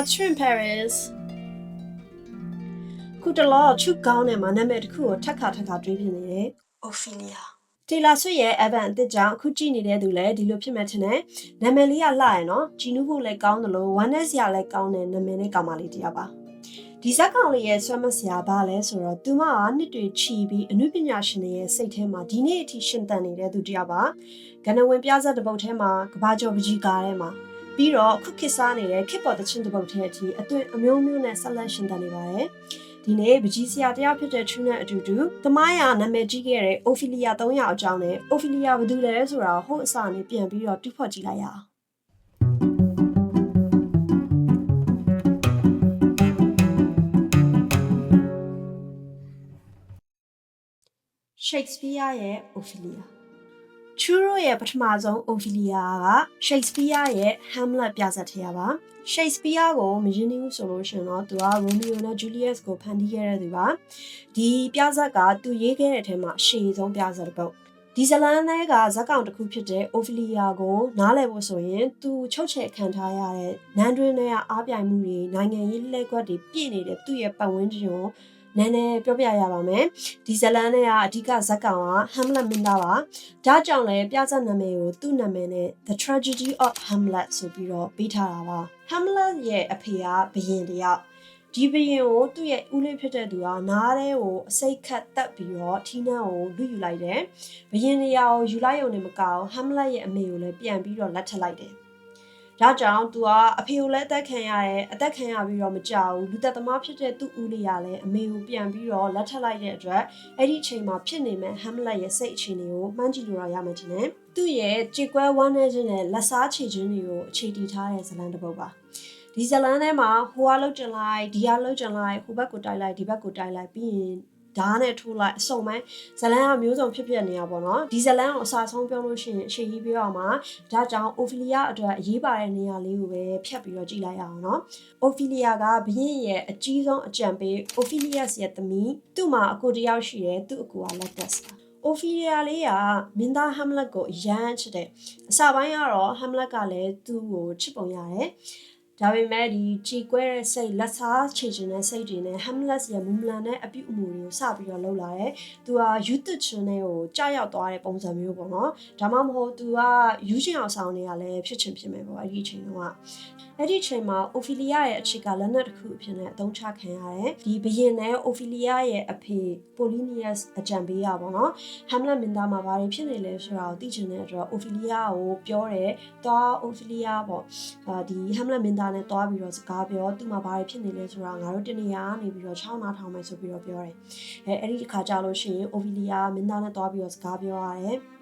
Catherine Paris ခုတလောချူကောင်းတဲ့မှာနာမည်တစ်ခုကိုထပ်ခါထပ်ခါတွေးပြနေတယ် Ophelia တေလာဆွရဲ့ Evan အစ်စ်ကြောင့်အခုကြည့်နေတဲ့သူလည်းဒီလိုဖြစ်မှထင်တယ်နာမည်လေးကလှရယ်နော်ကြည်နူးဖို့လည်းကောင်းတယ်လို့ oneness ရလည်းကောင်းတဲ့နာမည်နဲ့ကောင်မလေးတစ်ယောက်ပါဒီဇက်ကောင်လေးရဲ့ဆွမ်းမစရာဘာလဲဆိုတော့သူမကနှစ်တွေချီပြီးအနုပညာရှင်တွေရဲ့စိတ်ထဲမှာဒီနေ့အထိရှင်သန်နေတဲ့သူတစ်ယောက်ပါကနဝင်ပြဇက်တစ်ပုတ်ထဲမှာကဘာကျော်ပကြီးကားထဲမှာ ပြီးတော့အခုခေတ်စားနေတဲ့ခေတ်ပေါ်တချင်းတစ်ပုတ်ထဲအထိအသွင်အမျိုးမျိုးနဲ့ဆက်လက်ရှင်သန်နေပါတယ်ဒီနေ့ပကြီးဆရာတယောက်ဖြစ်တဲ့ True နဲ့အတူတူသမိုင်းရနာမည်ကြီးခဲ့တဲ့ Ophelia 300အကြောင်းနဲ့ Ophelia ဘယ်သူလဲဆိုတာဟိုအစနဲ့ပြန်ပြီးတော့တူဖော်ကြည့်လိုက်ရအောင် Shakespeare ရဲ့ Ophelia Churro ရဲ့ပထမဆုံး Ophelia က Shakespeare ရဲ့ Hamlet ပြဇာတ်ထဲပါ Shakespeare ကိုမရင်းနှီးဘူးဆိုလို့ရှရင်တော့သူက Romeo နဲ့ Juliet ကိုဖန်တီးခဲ့တဲ့သူပါဒီပြဇာတ်ကသူရေးခဲ့တဲ့အထက်မှာအရှည်ဆုံးပြဇာတ်တစ်ပုဒ်ဒီဇလန်ထဲကဇက်ကောင်တစ်ခုဖြစ်တဲ့ Ophelia ကိုနားလည်ဖို့ဆိုရင်သူချုပ်ချယ်ခံထားရတဲ့နန်းတွင်းထဲကအားပြိုင်မှုတွေနိုင်ငံရေးလှည့်ကွက်တွေပြည့်နေတဲ့သူ့ရဲ့ပတ်ဝန်းကျင်ကို နည်းနည်းပြောပြရပါမယ်ဒီဇလန်နဲ့ကအဓိကဇက်ကောင်က Hamlet မင်းသားပါဒါကြောင့်လည်းပြဇာတ်နာမည်ကိုသူ့နာမည်နဲ့ The Tragedy of Hamlet ဆိုပြီးတော့ပေးထားတာပါ Hamlet ရဲ့အဖေကဘုရင်တယောက်ဒီဘရင်ကိုသူ့ရဲ့ဦးလေးဖြစ်တဲ့သူကနားထဲကိုအစိတ်ခတ်တက်ပြီးတော့ထီးနှန်းကိုလူယူလိုက်တယ်ဘရင်နေရာကိုယူလိုက်ရုံနဲ့မကအောင် Hamlet ရဲ့အမေကိုလည်းပြန်ပြီးတော့လက်ထပ်လိုက်တယ် ဒါကြောင့်သူကအဖေကိုလည်းအသက်ခံရတယ်အသက်ခံရပြီးတော့မကြောက်ဘူးလူသက်သမားဖြစ်တဲ့သူ့ဦးလေးကလည်းအမေကိုပြန်ပြီးတော့လက်ထပ်လိုက်တဲ့အတွက်အဲ့ဒီအချိန်မှာဖြစ်နေမဲ့ Hamlet ရဲ့စိတ်အခြေအနေကိုမှန်းကြည့်လို့ရရမှတင်တယ်သူ့ရဲ့ကြေကွဲဝမ်းနေခြင်းနဲ့လက်စားချေခြင်းတွေကိုအခြေတည်ထားတဲ့ဇာတ်လမ်းတစ်ပုဒ်ပါဒီဇာတ်လမ်းထဲမှာဟိုကလှုပ်တင်လိုက်ဒီကလှုပ်တင်လိုက်ဟိုဘက်ကိုတိုက်လိုက်ဒီဘက်ကိုတိုက်လိုက်ပြီးရင် ဓာတ်နဲ့ထိုးလိုက်အစုံပိုင်းဇလန်ကမျိုးစုံဖြစ်ဖြစ်နေရပါတော့ဒီဇလန်ကိုအစာဆုံးပြောလို့ရှိရင်အရှိကြီးပြောအောင်ပါဒါကြောင့်အိုဖီလီယာအတွက်အရေးပါတဲ့နေရာလေးကိုပဲဖြတ်ပြီးတော့ကြည့်လိုက်ရအောင်နော်အိုဖီလီယာကဘရင်ရဲ့အကြီးဆုံးအကြံပေးအိုဖီလီယပ်ရဲ့သမီးသူ့မှာအကိုတယောက်ရှိတယ်သူ့အကိုကလက်တက်စ်ပါအိုဖီလီယာလေးကမင်းသားဟမ်လက်ကိုအရန်ချစ်တယ်အစပိုင်းကတော့ဟမ်လက်ကလည်းသူ့ကိုချစ်ပုံရတယ် ဒါပေမဲ့ဒီကြည်ကွဲတဲ့စိတ်လက်စားချေချင်တဲ့စိတ်တွေနဲ့ Hamlet ရဲ့မူမလန်တဲ့အပြုအမူတွေကိုစပြီးတော့လှုပ်လာတယ်။ तू ဟာ YouTube channel ကိုကြာရောက်သွားတဲ့ပုံစံမျိုးပေါ့နော်။ဒါမှမဟုတ် तू ကယူရှင်အောင်ဆောင်နေရလဲဖြစ်ချင်ဖြစ်မယ်ပေါ့အဲ့ဒီအချိန်တုန်းက။အဲ့ဒီအချိန်မှာ Ophelia ရဲ့အခြေကလက်နက်တစ်ခုအဖြစ်နဲ့အသုံးချခံရတယ်။ဒီဘရင်နဲ့ Ophelia ရဲ့အဖေ Polonius အကြံပေးရပေါ့နော်။ Hamlet မင်းသားမှာဘာတွေဖြစ်နေလဲဆိုတာကိုသိချင်တဲ့အတွက် Ophelia ကိုပြောတယ်။သွား Ophelia ပေါ့။အာဒီ Hamlet မင်းသားနဲ့တွားပြီးတော့စကားပြောသူ့မှာဘာတွေဖြစ်နေလဲဆိုတာငါတို့တနေရာနေပြီးတော့ချောင်းနာထောင်မယ်ဆိုပြီးတော့ပြောတယ်။အဲအဲ့ဒီအခါကြာလို့ရှိရင် Ophelia မင်းသားနဲ့တွားပြီးတော့စကားပြောရတယ်။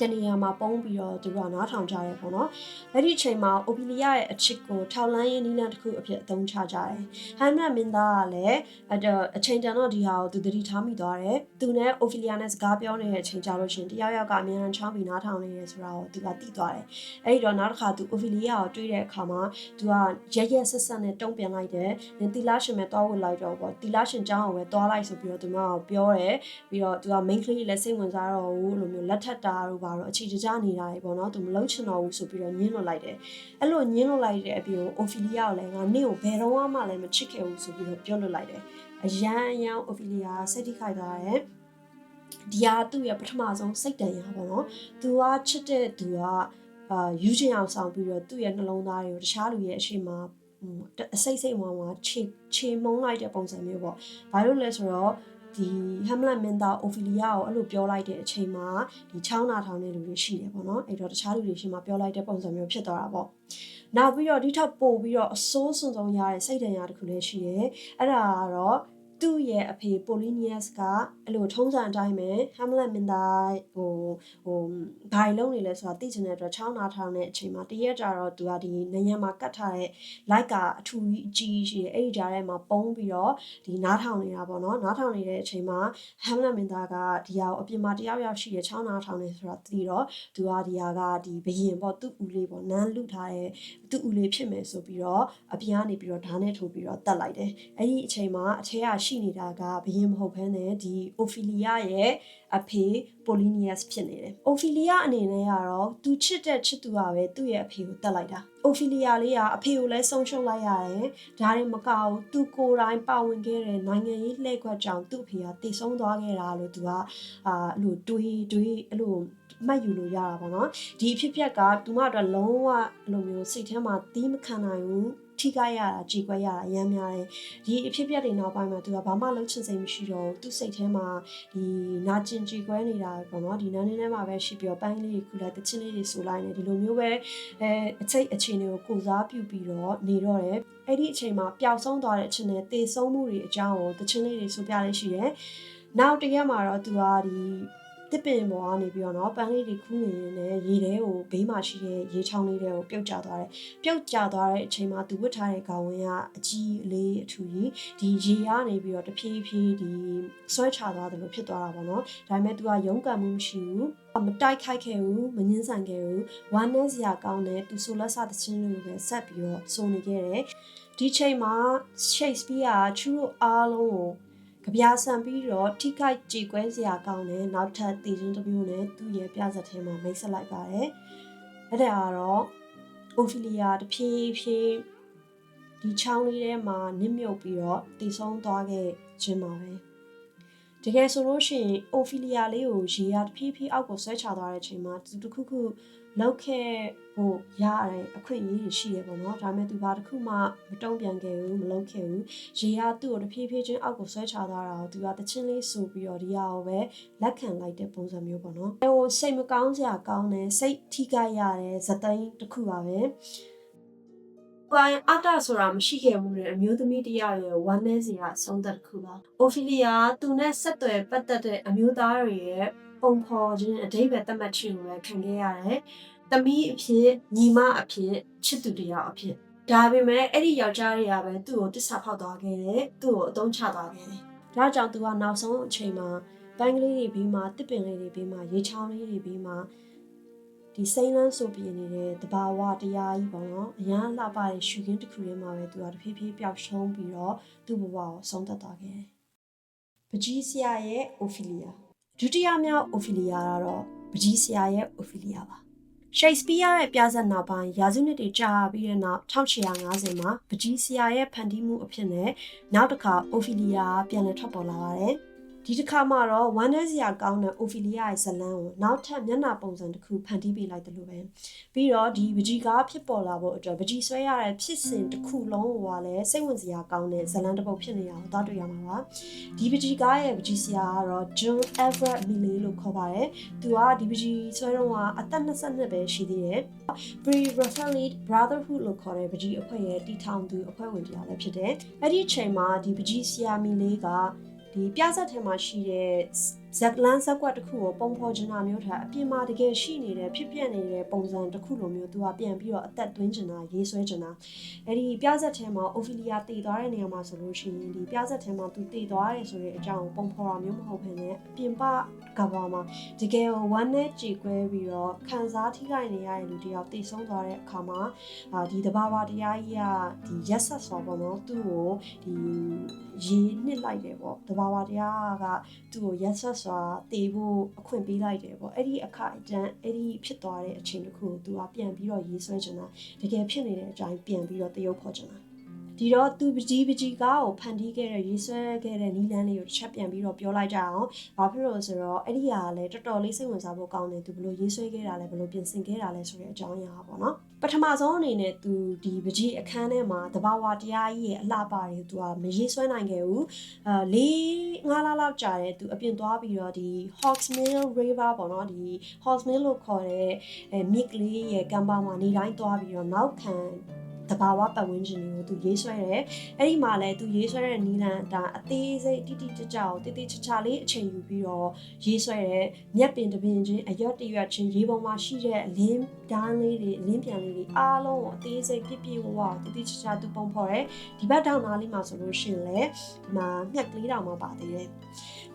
တနေရာမှာပုံးပြီးတော့သူကနားထောင်ကြရဲပေါ့နော်။အဲ့ဒီအချိန်မှာ Ophelia ရဲ့အချစ်ကိုထောက်လန်းရေးနီးလန်းတစ်ခုအဖြစ်အသုံးချကြတယ်။ Hamlet မင်းသားကလည်းအဲ့တော့အချိန်တန်တော့ဒီဟာကိုသူသတိထားမိသွားတယ်။သူနဲ့ Ophelia နဲ့စကားပြောနေတဲ့အချိန်ကြာလို့ရှိရင်တယောက်ယောက်ကအမြဲတမ်းချောင်းပြီးနားထောင်နေတယ်ဆိုတာကိုသူကသိသွားတယ်။အဲ့ဒီတော့နောက်တစ်ခါသူ Ophelia ကိုတွေ့တဲ့အခါမှာသူကရက်ရက်ဆက်ဆက်နဲ့တုံ့ပြန်လိုက်တယ်။တီလာရှင်ပဲတွားဝင်လိုက်တော့ပေါ့။တီလာရှင်ကျောင်းကိုပဲတွားလိုက်ဆိုပြီးတော့သူမကပြောတယ်။ပြီးတော့သူက main ကလေးလည်းစိတ်ဝင်စားတော့ဘူးလို့မျိုးလက်ထပ်တာတို့ပါတော့အခြေတကြနေတာတွေပေါ့နော်။သူမလုံးချင်တော့ဘူးဆိုပြီးတော့ညှင်းလွတ်လိုက်တယ်။အဲ့လိုညှင်းလွတ်လိုက်တဲ့အပြင် Ophelia ကိုလည်းငါနင့်ကိုဘယ်တော့မှလည်းမချစ်ခဲ့ဘူးဆိုပြီးတော့ပြောလွတ်လိုက်တယ်။အရန်အရန် Ophelia စိတ်ထိခိုက်သွားတယ်။ဒီဟာသူ့ရဲ့ပထမဆုံးစိတ်တန်ရာပေါ့နော်။ तू ကချစ်တဲ့သူကအာယူချင်အောင်ဆောင်ပြီးတော့သူ့ရဲ့နှလုံးသားတွေကိုတခြားလူရဲ့အရှိမအစိတ်စိတ်ဝမ်းဝမ်းခြေခြေမုံလိုက်တဲ့ပုံစံမျိုးပေါ့။ဘာလို့လဲဆိုတော့ ဒီ Hamlet မင်းသား Ophelia ကိုအဲ့လိုပြောလိုက်တဲ့အချိန်မှာဒီချောင်းနာထောင်တဲ့လူတွေရှိတယ်ပေါ့နော်။အဲ့တော့တခြားလူတွေရှိမှပြောလိုက်တဲ့ပုံစံမျိုးဖြစ်သွားတာပေါ့။နောက်ပြီးတော့ဒီထက်ပိုပြီးတော့အဆိုးဆွန်ဆုံးရတဲ့စိတ်ဒဏ်ရာတစ်ခုလည်းရှိတယ်။အဲ့ဒါကတော့ သူ့ရဲ့အဖေ Polonius ကအဲ့လိုထုံးစံအတိုင်းပဲ Hamlet မင်းသားဟိုဟိုဘာလုံးနေလဲဆိုတာသိချင်တဲ့အတွက်ချောင်းနာထောင်တဲ့အချိန်မှာတရက်ကြတော့သူကဒီနယံမှာကတ်ထားတဲ့ like ကအထူကြီးအကြီးရှိတယ်အဲ့ဒီကြားထဲမှာပုံးပြီးတော့ဒီနားထောင်နေတာပေါ့နော်နားထောင်နေတဲ့အချိန်မှာ Hamlet မင်းသားကဒီဟာကိုအပြင်မှာတယောက်ယောက်ရှိတယ်ချောင်းနာထောင်နေဆိုတာသိတော့သူကဒီဟာကဒီဘရင်ပေါ့သူ့ဦးလေးပေါ့နန်းလူထားတဲ့သူ့ဦးလေးဖြစ်မယ်ဆိုပြီးတော့အပြင်ကနေပြီးတော့ဓာတ်နဲ့ထိုးပြီးတော့တတ်လိုက်တယ်အဲ့ဒီအချိန်မှာအထက်ကရှိနေတာကဘယင်မဟုတ်ဘဲနဲ့ဒီ Ophelia ရဲ့အဖေ Polonius ဖြစ်နေတယ်။ Ophelia အနေနဲ့ကတော့သူချစ်တဲ့ချစ်သူကပဲသူ့ရဲ့အဖေကိုတတ်လိုက်တာ။ Ophelia လေးကအဖေကိုလည်းဆုံးရှုံးလိုက်ရတယ်။ဒါရင်မကဘူးသူကိုယ်တိုင်ပါဝင်ခဲ့တဲ့နိုင်ငံရေးလှည့်ကွက်ကြောင့်သူ့အဖေကတည်ဆုံးသွားခဲ့တာလို့သူကအာအဲ့လိုတွေးတွေးအဲ့လိုမှတ်ယူလို့ရတာပေါ့နော်ဒီအဖြစ်အပျက်ကသူမအတွက်လုံးဝအဲ့လိုမျိုးစိတ်ထဲမှာသီးမခံနိုင်ဘူး ထိခိုက်ရတာကြေကွက်ရတာအများများတယ်ဒီအဖြစ်အပျက်တွေနောက်ပိုင်းမှာသူကဘာမှလုံးချင်စိတ်မရှိတော့ဘူးသူစိတ်ထဲမှာဒီနာကျင်ကြေကွဲနေတာပေါ့နော်ဒီနာနေထဲမှာပဲရှိပြီးတော့ပန်းကလေးတွေခူလိုက်တချင်းလေးတွေဆူလိုက်နေဒီလိုမျိုးပဲအဲအချိတ်အခြေအနေကိုကိုစားပြုပြီးတော့နေတော့တယ်အဲ့ဒီအချိန်မှာပျောက်ဆုံးသွားတဲ့အချိန်နဲ့တေဆုံးမှုတွေအကြောင်းကိုတချင်းလေးတွေဆိုပြလေးရှိတယ်နောက်တစ်ရက်မှာတော့သူကဒီ တစ်ပင်ပေါ်ကနေပြီးတော့နော်ပန်းလေးတွေခူးနေနေရေထဲကိုဘေးမှာရှိတဲ့ရေချောင်းလေးတွေကိုပြုတ်ကျသွားတယ်။ပြုတ်ကျသွားတဲ့အချိန်မှာသူဝတ်ထားတဲ့ကောင်ဝင်ကအကြီးအလေးအထူကြီးဒီရေကနေပြီးတော့တဖြည်းဖြည်းဒီဆွဲချသွားတယ်လို့ဖြစ်သွားတာပေါ့နော်။ဒါပေမဲ့သူကရုန်းကန်မှုမရှိဘူး။မတိုက်ခိုက်ခဲ့ဘူးမငင်းဆန်ခဲ့ဘူးဝမ်းနည်းစရာကောင်းတယ်သူဆိုလက်စသချင်းတွေကိုပဲဆက်ပြီးတော့စုံနေခဲ့တယ်ဒီချိန်မှာ Shakespeare ကသူ့အားလုံးကို ကြပြဆန်ပြီးတော့ထိခိုက်ကြေကွဲစရာကောင်းတဲ့နောက်ထပ်တည်ခြင်းတစ်မျိုးနဲ့သူ့ရဲ့ပြဇာတ်ထဲမှာမိတ်ဆက်လိုက်ပါတယ်။အဲ့ဒါကတော့ Ophelia တဖြည်းဖြည်းဒီချောင်းလေးထဲမှာနစ်မြုပ်ပြီးတော့တည်ဆုံးသွားခဲ့ခြင်းပါပဲ။တကယ်ဆိုလို့ရှိရင် Ophelia လေးကိုရေရတဖြည်းဖြည်းအောက်ကိုဆွဲချသွားတဲ့အချိန်မှာသူတခုခု လောက်ခဲ့ဖို့ရတဲ့အခွင့်အရေးတွေရှိရပေါ့နော်ဒါပေမဲ့သူဘာတစ်ခုမှမတုံ့ပြန်ခဲ့ဘူးမလုပ်ခဲ့ဘူးရေကသူ့ကိုတဖြည်းဖြည်းချင်းအောက်ကိုဆွဲချသွားတာကိုသူကတချင်းလေးဆိုပြီးတော့ဒီဟာကိုပဲလက်ခံလိုက်တဲ့ပုံစံမျိုးပေါ့နော်အဲဟိုစိတ်မကောင်းစရာကောင်းတယ်စိတ်ထိခိုက်ရတဲ့ဇသိန်းတစ်ခုပါပဲပိုင်းအတဆိုတာမရှိခဲ့ဘူးတဲ့အမျိုးသမီးတယောက်ရဲ့ဝမ်းနည်းစရာအဆုံးသက်တစ်ခုပါ။အိုဖီလီယာသူနဲ့ဆက်သွယ်ပတ်သက်တဲ့အမျိုးသားတွေရဲ့ ပုံဖော်ခြင်းအတိတ်ပဲသတ်မှတ်ခြင်းကိုပဲခံခဲ့ရတယ်။သမီးအဖြစ်ညီမအဖြစ်ချစ်သူတယောက်အဖြစ်ဒါပေမဲ့အဲ့ဒီယောက်ျားတွေကပဲသူ့ကိုတစ္ဆာဖောက်သွားခဲ့တယ်။သူ့ကိုအသုံးချသွားခဲ့တယ်။ဒါကြောင့်သူကနောက်ဆုံးအချိန်မှာပန်းကလေးတွေပြီးမှတစ်ပင်လေးတွေပြီးမှရေချောင်းလေးတွေပြီးမှဒီစိမ့်လန်းဆိုပြနေတဲ့တဘာဝတရားကြီးပေါ့နော်အရန်လှပတဲ့ရှူခင်းတစ်ခုထဲမှာပဲသူကတဖြည်းဖြည်းပျောက်ဆုံးပြီးတော့သူ့ဘဝကိုဆုံးသက်သွားခဲ့တယ်။ပကြီးဆရာရဲ့အိုဖီလီယာ ဒုတိယမြောက်အိုဖီလီယာကတော့ပကြီးဆရာရဲ့အိုဖီလီယာပါ။ Shakespeare ရဲ့ပြဇာတ်နောက်ပိုင်းရာစုနှစ်တွေကြာပြီးတဲ့နောက်1850မှာပကြီးဆရာရဲ့ဖန်တီးမှုအဖြစ်နဲ့နောက်တစ်ခါအိုဖီလီယာပြန်လည်ထွက်ပေါ်လာပါတယ်။ ဒီတစ်ခါမှတော့ဝမ်းနည်းစရာကောင်းတဲ့အိုဖီလီယာရဲ့ဇလန်းကိုနောက်ထပ်မျက်နှာပုံစံတစ်ခုဖန်တီးပေးလိုက်တယ်လို့ပဲပြီးတော့ဒီပကြီးကားဖြစ်ပေါ်လာဖို့အတွက်ပကြီးဆွဲရတဲ့ဖြစ်စဉ်တစ်ခုလုံးကလည်းစိတ်ဝင်စရာကောင်းတဲ့ဇလန်းတစ်ပုဒ်ဖြစ်နေတာကိုသွားတွေ့ရမှာပါဒီပကြီးကားရဲ့ပကြီးဆရာကတော့ John Everett Millay လို့ခေါ်ပါတယ်သူကဒီပကြီးဆွဲတော့ကအသက်22ပဲရှိသေးတယ် Pre-Raphaelite Brotherhood လို့ခေါ်တဲ့ပကြီးအဖွဲ့ရဲ့တီထောင်သူအဖွဲ့ဝင်တရားလည်းဖြစ်တယ်အဲ့ဒီအချိန်မှာဒီပကြီးဆရာမီလေးက ဒီပြဇက်ထဲမှာရှိတဲ့ ဇက်လန်ဇက်ကွက်တစ်ခုကိုပုံဖော်ချင်တာမျိုးထားအပြင်မှာတကယ်ရှိနေတဲ့ဖြစ်ပျက်နေတဲ့ပုံစံတစ်ခုလိုမျိုးသူကပြန်ပြီးတော့အသက်သွင်းချင်တာရေးဆွဲချင်တာအဲ့ဒီပြဇက်ထဲမှာအိုဖီလီယာတည်သွားတဲ့နေရာမှာဆိုလို့ရှိရင်ဒီပြဇက်ထဲမှာသူတည်သွားတယ်ဆိုတဲ့အကြောင်းပုံဖော်တာမျိုးမဟုတ်ဘဲနဲ့အပြင်ပကဘာမှာတကယ်ဝမ်းနဲ့ကြေကွဲပြီးတော့ခံစားထိခိုက်နေရတဲ့လူတယောက်တည်ဆုံးသွားတဲ့အခါမှာအာဒီတဘာဝတရားကြီးကဒီရက်ဆက်စွာပေါ့နော်သူ့ကိုဒီရေနှစ်လိုက်တယ်ပေါ့တဘာဝတရားကသူ့ကိုရက်ဆက်စွာတည်ဖို့အခွင့်ပေးလိုက်တယ်ပေါ့အဲ့ဒီအခါအတန်းအဲ့ဒီဖြစ်သွားတဲ့အချိန်တစ်ခုကိုသူကပြန်ပြီးတော့ရေးဆွဲချင်တာတကယ်ဖြစ်နေတဲ့အတိုင်းပြန်ပြီးတော့တရုပ်ဖော်ချင်တာဒီတော့သူပကြီးပကြီးကားကိုဖန်တီးခဲ့တဲ့ရေးဆွဲခဲ့တဲ့နီလန်းလေးကိုတစ်ချက်ပြန်ပြီးတော့ပြောလိုက်ကြအောင်။ဘာဖြစ်လို့ဆိုတော့အဲ့ဒီဟာကလည်းတော်တော်လေးစိတ်ဝင်စားဖို့ကောင်းတယ်သူဘလို့ရေးဆွဲခဲ့တာလဲဘလို့ပြင်ဆင်ခဲ့တာလဲဆိုတဲ့အကြောင်းအရာပေါ့နော်။ ပထမဆုံးအနေနဲ့သူဒီပကြီးအခန်းထဲမှာတဘာဝတရားကြီးရဲ့အလှပတွေကိုသူကမရေးဆွဲနိုင်ခဲ့ဘူး။အာလေးငါးလလောက်ကြာတယ်သူအပြင်သွားပြီးတော့ဒီ Hawksmill River ပေါ့နော်ဒီ Hawksmill လို့ခေါ်တဲ့အဲမြစ်ကလေးရဲ့ကမ်းပါမှာနေတိုင်းသွားပြီးတော့နောက်ခံ တဘာဝပတ်ဝန်းကျင်တွေကိုသူရေးဆွဲတယ်အဲ့ဒီမှာလည်းသူရေးဆွဲတဲ့နီလန်ဒါအသေးစိတ်တိတိကျကျကိုတိတိကျကျလေးအချိန်ယူပြီးတော့ရေးဆွဲတယ်မြက်ပင်တပင်ချင်းအရွက်တရွက်ချင်းရေပေါ်မှာရှိတဲ့အလင်းဒန်းလေးတွေအလင်းပြန်လေးတွေအားလုံးကိုအသေးစိတ်ပြည့်ပြည့်ဝဝတိတိကျကျသူပုံဖော်တယ်ဒီဘက်တောင်နားလေးမှာဆိုလို့ရှိရင်လည်းဒီမှာမြက်ကလေးတောင်မှပါသေးတယ်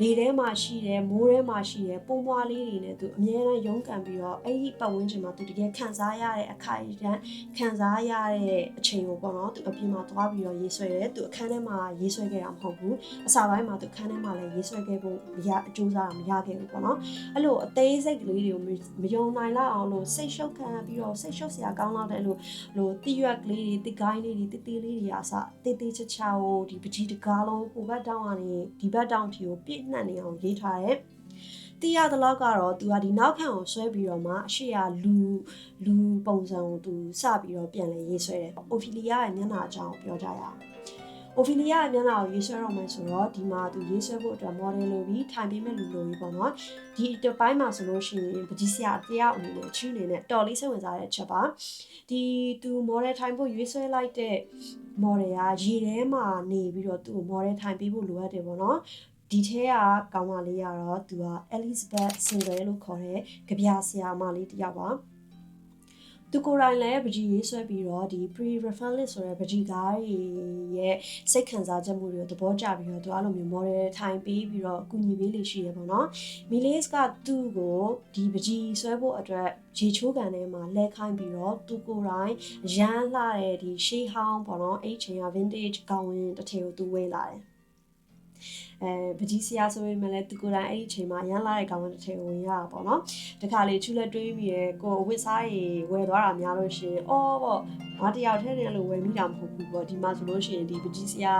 လေထဲမှာရှိတယ်မိုးထဲမှာရှိတယ်ပုံပွားလေးတွေနဲ့သူအမြဲတမ်းရုန်းကန်ပြီးတော့အဲ့ဒီပတ်ဝန်းကျင်မှာသူတကယ်ခံစားရတဲ့အခိုက်အတန့်ခံစားရတဲ့တဲ့အချိန်ကိုပေါ့နော်သူအပြင်မှာသွားပြီးတော့ရေးဆွဲတယ်သူအခန်းထဲမှာရေးဆွဲခဲ့တာမဟုတ်ဘူးအစာပိုင်းမှာသူအခန်းထဲမှာလည်းရေးဆွဲခဲ့ဖို့မရအကျိုးစားတာမရခဲ့ဘူးပေါ့နော်အဲ့လိုအသေးစိတ်ကလေးတွေကိုမယုံနိုင်လောက်အောင်လို့စိတ်ရှုပ်ခံပြီးတော့စိတ်ရှုပ်စရာကောင်းလောက်တဲ့လို့လို့တိရွက်ကလေးတွေတိကိုင်းလေးတွေတိတိလေးတွေအစတိတိချာချာကိုဒီပကြီးတကားလုံးဟိုဘက်တောင်းကနေဒီဘက်တောင်းထီကိုပြည့်နှံ့နေအောင်ရေးထားတယ် တီးရတဲ့လောက်ကတော့သူကဒီနောက်ခံကိုဆွဲပြီးတော့မှအရှိရလူလူပုံစံကိုသူစပြီးတော့ပြန်လဲရေးဆွဲတယ်။အိုဖီလီယာရဲ့မျက်နှာအကြောင်းပြောကြရအောင်။အိုဖီလီယာရဲ့မျက်နှာကိုရေးဆွဲတော့မယ်ဆိုတော့ဒီမှာသူရေးဆွဲဖို့အတွက် model လိုပြီးထိုင်ပေးမဲ့လူလိုပြီးပေါ့နော်။ဒီတစ်ပိုင်းမှာဆိုလို့ရှိရင်ပကြီးစရာတရားအနေနဲ့ချူးအနေနဲ့တော်လေးစိတ်ဝင်စားတဲ့ချက်ပါ။ဒီသူ model ထိုင်ဖို့ရွေးဆွဲလိုက်တဲ့ model ကရေထဲမှာနေပြီးတော့သူ့ကို model ထိုင်ပေးဖို့လိုအပ်တယ်ပေါ့နော် ဒီထဲကကောင်းမလေးကတော့သူက Elizabeth Singer လို့ခေါ်တဲ့ကြပြဆရာမလေးတစ်ယောက်ပါသူကိုယ်တိုင်လည်းပကြီးရေးဆွဲပြီးတော့ဒီ pre reference ဆိုတဲ့ပကြီးကားရဲ့စိတ်ခံစားချက်မှုတွေကိုသဘောကျပြီးတော့သူအဲ့လိုမျိုး model ထိုင်ပေးပြီးတော့အကူအညီပေးလေးရှိရပေါ့နော်။ Miles ကသူ့ကိုဒီပကြီးဆွဲဖို့အတွက်ရေချိုးကန်ထဲမှာလဲခိုင်းပြီးတော့သူကိုယ်တိုင်ရမ်းလှတဲ့ဒီရှေးဟောင်းပေါ့နော်အဲ့ချိန်က vintage ကောင်းဝင်တစ်ထည်ကိုသူဝေးလာတယ်။ အဲပကြီးဆရာဆိုပေမဲ့လည်းသူကိုယ်တိုင်အဲ့ဒီအချိန်မှာရန်လာတဲ့ကောင်းတဲ့ထဲဝင်ရတာပေါ့နော်တခါလေချူလက်တွေးပြီးရကိုဝစ်စားရေဝယ်သွားတာများလို့ရှိရင်အော်ပေါ့ငါတယောက်ထဲနဲ့လို့ဝယ်မိတာမဟုတ်ဘူးပေါ့ဒီမှာဆိုလို့ရှိရင်ဒီပကြီးဆရာ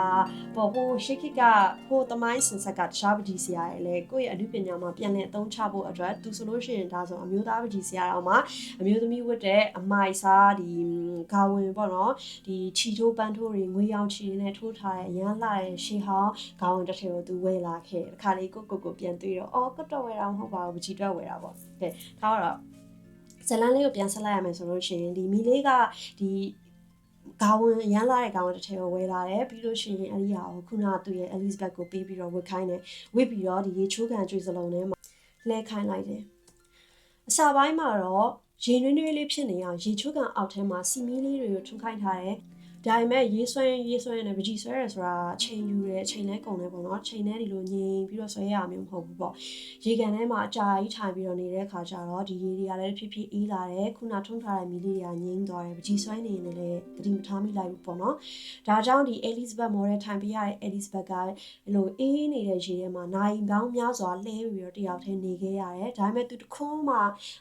ပေါ့ဟိုရှစ်ခစ်ကဟိုတမိုင်းစင်ဆက်ကတခြားပကြီးဆရာရဲ့လေကိုယ့်ရဲ့အမှုပညာမှာပြန်လည်အသုံးချဖို့အတွက်သူဆိုလို့ရှိရင်ဒါဆိုအမျိုးသားပကြီးဆရာတော်မှာအမျိုးသမီးဝတ်တဲ့အမိုက်စားဒီဂါဝင်ပေါ့နော်ဒီချီထိုးပန်းထိုးတွေငွေရောင်ချီနဲ့ထိုးထားတဲ့အရန်လာတဲ့ရှေးဟောင်းဂါဝင်တစ်ထည်ကိုသူဝယ်လာခဲ့တခါလေးကိုကိုကိုပြန်တွေ့တော့အော်ကတော့ဝယ်တာမဟုတ်ပါဘူးပကြီးတွက်ဝယ်တာပေါ့ကဲဒါတော့ဇလန်လေးကိုပြန်ဆက်လိုက်ရမယ်ဆိုလို့ရှိရင်ဒီမီလေးကဒီကောင်းဝင်ရမ်းလာတဲ့ကောင်းဝင်တစ်ထည်ကိုဝယ်လာတယ်ပြီးလို့ရှိရင်အဲ့ဒီဟာကိုခုနကသူ့ရဲ့ Elizabeth ကိုပေးပြီးတော့ဝတ်ခိုင်းတယ်ဝတ်ပြီးတော့ဒီရေချိုးကန်ကျွေးစလုံးထဲမှာလဲခိုင်းလိုက်တယ်အစာပိုင်းမှာတော့ရေနွေးနွေးလေးဖြစ်နေအောင်ရေချိုးကန်အောက်ထဲမှာစီမီလေးတွေကိုထုခိုင်းထားတယ် ဒါပေမဲ့ရေးဆွဲရေးဆွဲနဲ့ပကြီးဆွဲရဆိုတာချိန်ယူတယ်ချိန်လဲကုန်တယ်ပေါ့နော်ချိန်နဲ့ဒီလိုငြိမ်ပြီးတော့ဆွဲရမျိုးမဟုတ်ဘူးပေါ့ရေကန်ထဲမှာအကြာကြီးထိုင်ပြီးတော့နေတဲ့ခါကျတော့ဒီရေတွေကလည်းဖြစ်ဖြစ်အေးလာတယ်ခုနထုံးထားတဲ့မီလေးတွေကငြိမ်သွားတယ်ပကြီးဆွဲနေရင်လည်းတတိမထားမိလိုက်ဘူးပေါ့နော်ဒါကြောင့်ဒီ Elizabeth Moore ထိုင်ပြရတဲ့ Elizabeth ကအဲ့လိုအေးနေတဲ့ရေထဲမှာနိုင်ပေါင်းများစွာလှဲပြီးတော့တယောက်တည်းနေခဲ့ရတယ်ဒါပေမဲ့သူတခုံးမှ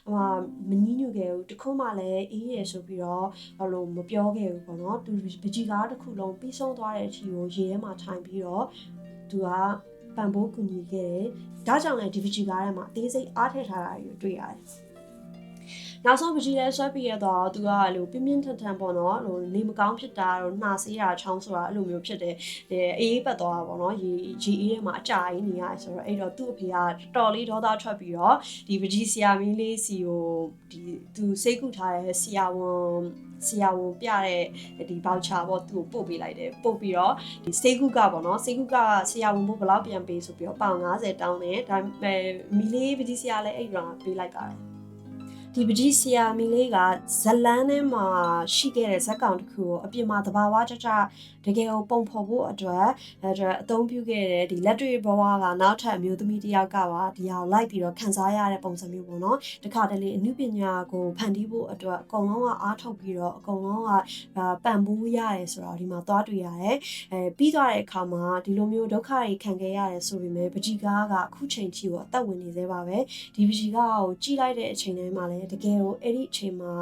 ဟိုမနီးညူခဲ့ဘူးတခုံးမှလည်းအေးရဆိုပြီးတော့ဟိုလိုမပြောခဲ့ဘူးပေါ့နော်သူပကြီးကားတစ်ခုလုံးပြီးဆုံးသွားတဲ့အချိန်ကိုရေထဲမှာထိုင်ပြီးတော့သူကပံပိုးကူညီခဲ့တယ်။ဒါကြောင့်လည်းဒီပကြီးကားထဲမှာအသေးစိတ်အားထည့်ထားတာကိုတွေ့ရတယ်။ နောက်ဆုံးပကြီးလဲဆွဲပြီးရတော့သူကလို့ပြင်းပြင်းထန်ထန်ပေါ့နော်ဟိုနေမကောင်းဖြစ်တာတော့နှာစေးတာချောင်းဆိုတာအဲ့လိုမျိုးဖြစ်တယ်အေးပတ်သွားတာပေါ့နော်ရေရေအေးထဲမှာအကြာကြီးနေရတယ်ဆိုတော့အဲ့တော့သူ့အဖေကတော်လေးဒေါသထွက်ပြီးတော့ဒီပကြီးဆရာမင်းလေးစီကိုဒီသူစိတ်ကူထားတဲ့ဆရာဝန်ဆရာဝန်ပြတဲ့ဒီဘောက်ချာပေါ့သူ့ကိုပို့ပေးလိုက်တယ်ပို့ပြီးတော့ဒီစေကုကပေါ့နော်စေကုကဆရာဝန်ဘို့ဘယ်လောက်ပြန်ပေးဆိုပြီးတော့ပေါင်90တောင်းတယ်ဒါပေမဲ့မီလေးပကြီးဆရာလည်းအဲ့ကောင်ပေးလိုက်ပါတယ် ဒီပကြီးဆီယာမီလေးကဇလန်းထဲမှာရှိခဲ့တဲ့ဇက်ကောင်တစ်ခုကိုအပြင်မှာတဘာဝကြကြတကယ်ကိုပုံဖော်ဖို့အတွက်အတွက်အသုံးပြုခဲ့တဲ့ဒီလက်တွေ့ဘဝကနောက်ထပ်အမျိုးသမီးတစ်ယောက်ကပါဒီဟာကိုလိုက်ပြီးတော့ခံစားရတဲ့ပုံစံမျိုးပေါ့နော်တခါတလေအမှုပညာကိုဖန်တီးဖို့အတွက်အကုန်လုံးကအားထုတ်ပြီးတော့အကုန်လုံးကပံ့ပိုးရတယ်ဆိုတော့ဒီမှာသွားတွေ့ရတယ်အဲပြီးသွားတဲ့အခါမှာဒီလိုမျိုးဒုက္ခတွေခံခဲ့ရတယ်ဆိုပေမဲ့ပကြီးကားကအခုချိန်ထိကိုအသက်ဝင်နေသေးပါပဲဒီပကြီးကားကိုကြည့်လိုက်တဲ့အချိန်တိုင်းမှာလည်းတကယ်ကိုအဲ့ဒီအချိန်မှာ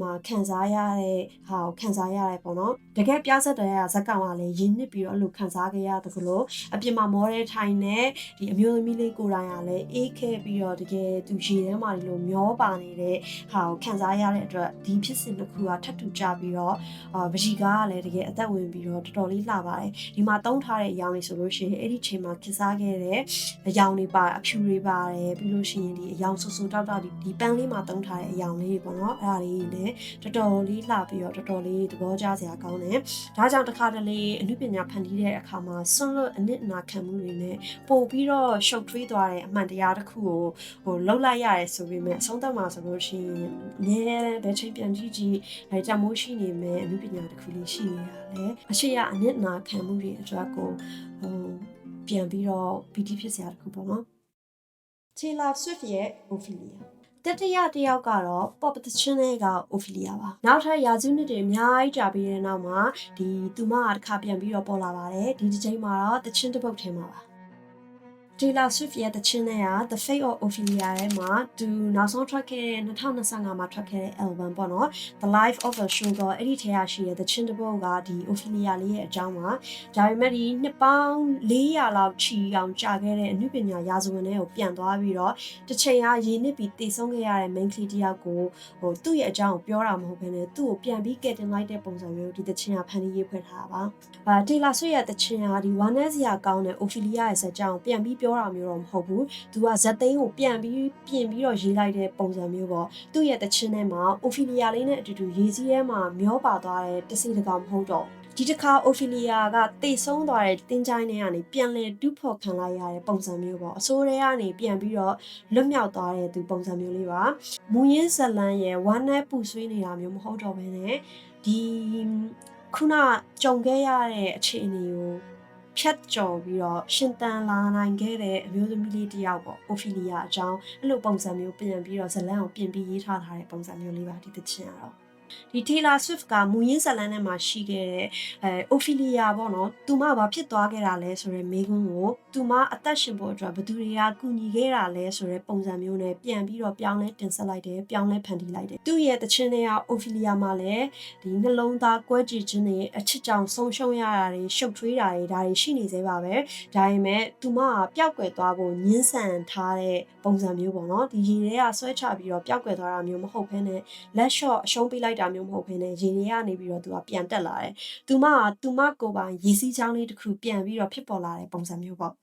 မှာခံစားရတဲ့ဟာကိုခံစားရတယ်ပေါ့နော်တကယ်ပြဆက်တဲ့ဇက်ကောင်ကလည်းရင်းနစ်ပြီးတော့အဲ့လိုခံစားခဲ့ရတယ်ကလို့အပြင်မှာမော်ဒယ်ထိုင်နဲ့ဒီအမျိုးသမီးလေးကိုယ်တိုင်ကလည်းအေးခဲပြီးတော့တကယ်သူရေထဲမှာဒီလိုမျောပါနေတဲ့ဟာကိုခံစားရတဲ့အတွက်ဒီဖြစ်စဉ်တစ်ခုကထပ်တူကြပြီးတော့အာဗဂျီကားကလည်းတကယ်အသက်ဝင်ပြီးတော့တော်တော်လေးလှပါတယ်ဒီမှာတုံးထားတဲ့အယောင်တွေဆိုလို့ရှိရင်အဲ့ဒီချိန်မှာခစားခဲ့တဲ့အယောင်တွေပါအဖြူတွေပါတယ်ပြီးလို့ရှိရင်ဒီအယောင်ဆူဆူတောက်တောက်ဒီပန်းလေးမှာတုံးထားတဲ့အယောင်လေးတွေပေါ့နော်အဲ့ဒါလေးတွေလည်းတော်တော်လေးလှပြီးတော့တော်တော်လေးသဘောကျစရာကောင်းတယ်ဒါကြောင့်တစ်ခါတလေအနုပညာဖန်တီးတဲ့အခါမှာဆွန့်လွတ်အနစ်အနာခံမှုတွေနဲ့ပို့ပြီးတော့ရှုပ်ထွေးသွားတဲ့အမှန်တရားတစ်ခုကိုဟိုလှုပ်လိုက်ရတယ်ဆိုပေမဲ့အဆုံးသတ်မှာဆိုလို့ရှိရင်အများဘယ်ချိန်ပြန်ကြည့်ကြည့်အဲကြမိုးရှိနေမယ်အနုပညာတစ်ခုလေးရှိနေတာလေအရှိရအနစ်အနာခံမှုတွေအတွက်ကိုဟိုပြန်ပြီးတော့ပီတိဖြစ်စရာတစ်ခုပေါ့နော် Taylor Swift ရဲ့ Ophelia တတိယတစ်ယောက်ကတော့ pop သချင်းလေးက Ophelia ပါနောက်ထပ်ရာစုနှစ်တွေအများကြီးကြာပြီးတဲ့နောက်မှာဒီသူမကတစ်ခါပြန်ပြီးတော့ပေါ်လာပါတယ်ဒီတစ်ချိန်မှာတော့သချင်းတစ်ပုတ်ထဲမှာပါ Taylor Swift ရဲ့တခြင်းနဲ့က The Fate of Ophelia ထဲမှာသူနောက်ဆုံးထွက်ခဲ့တဲ့2025မှာထွက်ခဲ့တဲ့ album ပေါ့နော် The Life of a Sugar အဲ့ဒီထဲရရှိတဲ့တခြင်းတစ်ပုဒ်ကဒီ Ophelia လေးရဲ့အကြောင်းပါဒါပေမဲ့ဒီနှစ်ပေါင်း400လောက်ချီအောင်ကြာခဲ့တဲ့အမှုပညာရာဇဝင်တွေကိုပြန်သွားပြီးတော့တစ်ချိန်ကရင်းနစ်ပြီးတည်ဆုံးခဲ့ရတဲ့ main ကလေးတစ်ယောက်ကိုဟိုသူ့ရဲ့အကြောင်းကိုပြောတာမဟုတ်ဘဲနဲ့သူ့ကိုပြန်ပြီးကယ်တင်လိုက်တဲ့ပုံစံမျိုးဒီတခြင်းကဖန်တီးရေးဖွဲ့ထားတာပါ။အာ Taylor Swift ရဲ့တခြင်းကဒီ one night စရာကောင်းတဲ့ Ophelia ရဲ့ဇာတ်ကြောင်းကိုပြန်ပြီးပြောတာမျိုးတော့မဟုတ်ဘူး။သူကဇက်သိန်းကိုပြန်ပြီးပြင်ပြီးတော့ရေးလိုက်တဲ့ပုံစံမျိုးပေါ့။သူ့ရဲ့တခြင်းထဲမှာ Ophelia လေးနဲ့အတူတူရေးစည်းထဲမှာမျောပါသွားတဲ့တစီတကောင်မဟုတ်တော့ဒီတစ်ခါ Ophelia ကတိတ်ဆုံးသွားတဲ့တင်းချိုင်းထဲကနေပြန်လဲတူးဖော်ခံလိုက်ရတဲ့ပုံစံမျိုးပေါ့အစိုးရကနေပြန်ပြီးတော့လွတ်မြောက်သွားတဲ့သူပုံစံမျိုးလေးပါမူရင်းဇလန်ရဲ့ one night ပူဆွေးနေတာမျိုးမဟုတ်တော့ဘဲနဲ့ဒီခုနကြုံခဲ့ရတဲ့အခြေအနေကို ဖြတ်ကျော်ပြီးတော့ရှင်တန်လာနိုင်ခဲ့တဲ့အမျိုးသမီးလေးတစ်ယောက်ပေါ့အိုဖီလီယာအကြောင်းအဲ့လိုပုံစံမျိုးပြင်ပြီးတော့ဇလန်ကိုပြင်ပြီးရေးထားထားတဲ့ပုံစံမျိုးလေးပါဒီသချင်းကတော့ ဒီ Taylor Swift ကမူရင်းဇလန်ထဲမှာရှိခဲ့တဲ့အဲအိုဖီလီယာပေါ့နော်သူမဘာဖြစ်သွားခဲ့တာလဲဆိုတဲ့မေးခွန်းကိုသူမအသက်ရှင်ဖို့အတွက်ဘယ်သူတွေကကူညီခဲ့တာလဲဆိုတဲ့ပုံစံမျိုးနဲ့ပြန်ပြီးတော့ပြောင်းလဲတင်ဆက်လိုက်တယ်ပြောင်းလဲဖန်တီးလိုက်တယ်သူ့ရဲ့တခြင်းတွေကအိုဖီလီယာမှာလည်းဒီနှလုံးသားကွဲကြည်ခြင်းတွေအချစ်ကြောင်ဆုံးရှုံးရတာတွေရှုပ်ထွေးတာတွေဒါတွေရှိနေသေးပါပဲဒါပေမဲ့သူမကပျောက်ကွယ်သွားဖို့ညှင်းဆန်ထားတဲ့ပုံစံမျိုးပေါ့နော်ဒီရေတွေကဆွဲချပြီးတော့ပျောက်ကွယ်သွားတာမျိုးမဟုတ်ဘဲနဲ့လက်လျှော့အရှုံးပေးလိုက်တာမျိုးမဟုတ်ဘဲနဲ့ရေတွေကနေပြီးတော့သူကပြန်တက်လာတယ်သူမကသူမကိုယ်ပိုင်ရေစီးချောင်းလေးတစ်ခုပြန်ပြီးတော့ဖြစ်ပေါ်လာတဲ့ပုံစံမျိုးပေါ့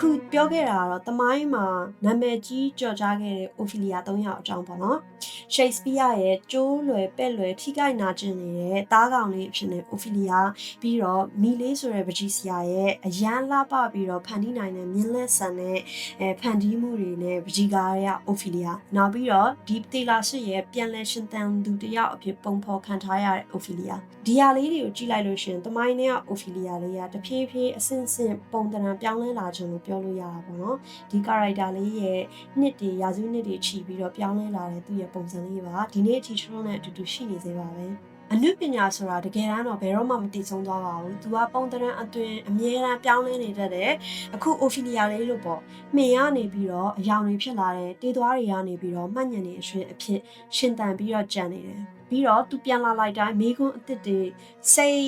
အခုပြောခဲ့တာကတော့တမိုင်းမှာနာမည်ကြီးကြော်ကြားခဲ့တဲ့ Ophelia ၃ယောက်အကြောင်းပေါ့နော်။ Shakespeare ရဲ့ကျိုးလွယ်ပဲ့လွယ်ထိခိုက်နာကျင်နေတဲ့တားကောင်လေးအဖြစ်နဲ့ Ophelia ပြီးတော့မီလေးဆိုတဲ့ပကြီးဆရာရဲ့အရန်လှပပြီးတော့ဖန်တီးနိုင်တဲ့မြင်းလက်ဆန်တဲ့အဲဖန်တီးမှုတွေနဲ့ပကြီးကားရဲ့ Ophelia နောက်ပြီးတော့ဒီတေလာရှိရဲ့ပြန်လဲရှင်သန်သူတယောက်အဖြစ်ပုံဖော်ခံထားရတဲ့ Ophelia ဒီဟာလေးတွေကိုကြည့်လိုက်လို့ရှင်တမိုင်းနဲ့ Ophelia လေးကတဖြည်းဖြည်းအဆင့်ဆင့်ပုံတံပြောင်းလဲလာခြင်းလို့ပြောလို့ရတာပေါ့နော်ဒီ character လေးရဲ့နှစ်တွေရာစုနှစ်တွေချီပြီးတော့ပြောင်းလဲလာတဲ့သူ့ရဲ့ပုံစံလေးပါဒီနေ့အထိကျွန်တော်နဲ့အတူတူရှိနေသေးပါပဲအနုပညာဆိုတာတကယ်တမ်းတော့ဘယ်တော့မှမတည်ဆုံးသွားပါဘူး။ तू ကပုံတရံအတွင်အမြဲတမ်းပြောင်းလဲနေတတ်တယ်။အခု Ophelia လေးလို့ပေါ့။မှင်ရနေပြီးတော့အယောင်တွေဖြစ်လာတယ်။တေးသွားတွေကနေပြီးတော့မှတ်ညံနေအဖြစ်အဖြစ်ရှင်တန်ပြီးတော့ကြံနေတယ်။ပြီးတော့ तू ပြန်လာလိုက်တိုင်းမိကွန်းအစ်စ်တွေစိတ်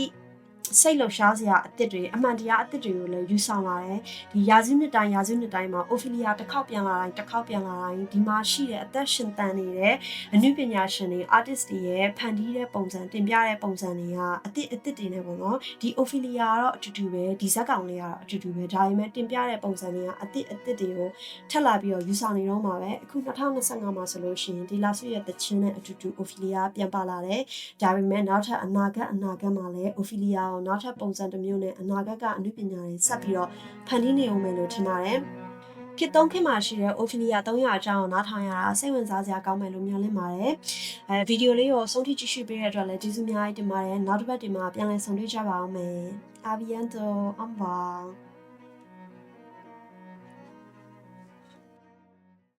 စိတ်လှရှားစရာအစ်စ်တွေအမှန်တရားအစ်စ်တွေကိုလည်းယူဆောင်လာတယ်ဒီရာစုနှစ်တိုင်းရာစုနှစ်တိုင်းမှာအိုဖီလီယာတစ်ခေါက်ပြန်လာတိုင်းတစ်ခေါက်ပြန်လာတိုင်းဒီမှာရှိတဲ့အသက်ရှင်တန်နေတဲ့အနုပညာရှင်တွေ artist တွေရဲ့ဖန်တီးတဲ့ပုံစံတင်ပြတဲ့ပုံစံတွေကအစ်စ်အစ်စ်တွေနဲ့ပေါ့နော်ဒီအိုဖီလီယာကတော့အတူတူပဲဒီဇက်ကောင်လေးကတော့အတူတူပဲဒါပေမဲ့တင်ပြတဲ့ပုံစံတွေကအစ်စ်အစ်စ်တွေကိုထပ်လာပြီးတော့ယူဆောင်နေတော့မှာပဲအခု2025မှာဆိုလို့ရှိရင်ဒီလာဆွေရဲ့တခြင်းနဲ့အတူတူအိုဖီလီယာပြန်ပါလာတယ်ဒါပေမဲ့နောက်ထပ်အနာဂတ်အနာဂတ်မှာလည်းအိုဖီလီယာကိုနောက်ထပ်ပုံစံတစ်မျိုးနဲ့အနာဂတ်ကအမှုပညာတွေဆက်ပြီးတော့ဖန်တီးနေအောင်မယ်လို့ထင်ပါတယ်။ခေတ်သုံးခေတ်မှာရှိတဲ့ Ophelia 300အကြောင်းကိုနားထောင်ရတာစိတ်ဝင်စားစရာကောင်းမယ်လို့မျှော်လင့်ပါတယ်။အဲဗီဒီယိုလေးကိုဆုံးထိကြည့်ရှုပေးတဲ့အတွက်လည်းကျေးဇူးအများကြီးတင်ပါတယ်။နောက်တစ်ပတ်ဒီမှာပြန်လည်ဆုံတွေ့ကြပါအောင်မယ်။ Aviento, Amba.